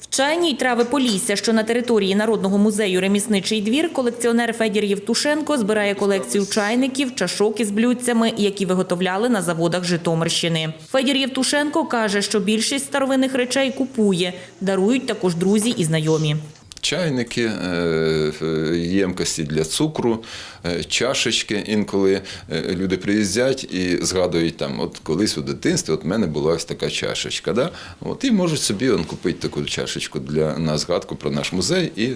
В чайній трави Полісся, що на території Народного музею Ремісничий двір, колекціонер Федір Євтушенко збирає колекцію чайників, чашок із блюдцями, які виготовляли на заводах Житомирщини. Федір Євтушенко каже, що більшість старовинних речей купує, дарують також друзі і знайомі. Чайники, е, е, ємкості для цукру, е, чашечки. Інколи люди приїздять і згадують там, от колись у дитинстві от в мене була ось така чашечка. Да? От, і можуть собі он, купити таку чашечку для на згадку про наш музей і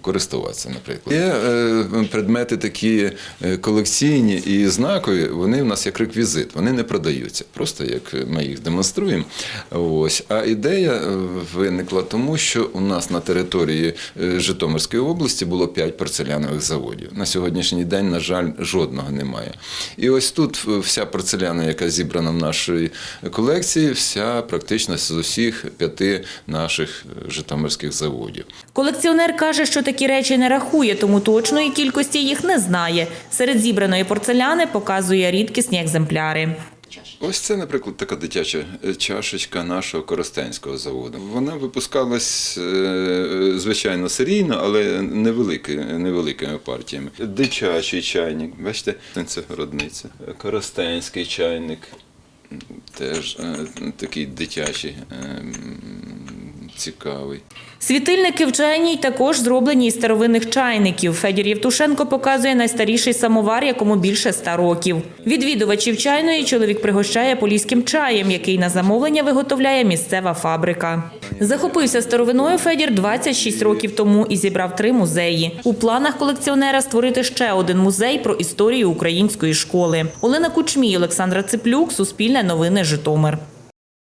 користуватися, наприклад. Є предмети такі колекційні і знакові, вони в нас як реквізит, вони не продаються, просто як ми їх демонструємо. Ось. А ідея виникла тому, що у нас на території е, Житомирської області було 5 порцелянових заводів. На сьогоднішній день, на жаль, жодного немає. І ось тут е, вся порцеляна, яка зібрана в нашій колекції, вся практично з усіх п'яти наших е, житомирських заводів. Колекціонер каже, що такі речі не рахує, тому точної кількості їх не знає. Серед зібраної порцеляни показує рідкісні екземпляри. Ось це, наприклад, така дитяча е, чашечка нашого Коростенського заводу. Вона випускалась, е, звичайно, серійно, але невелики, невеликими партіями. Дитячий чайник, бачите, це родниця. Коростенський чайник, теж е, такий дитячий, цікавий. Світильники в чайній також зроблені із старовинних чайників. Федір Євтушенко показує найстаріший самовар, якому більше ста років. Відвідувачів чайної чоловік пригощає поліським чаєм, який на замовлення виготовляє місцева фабрика. Захопився старовиною Федір 26 років тому і зібрав три музеї. У планах колекціонера створити ще один музей про історію української школи. Олена Кучмій, Олександра Циплюк, Суспільне новини, Житомир.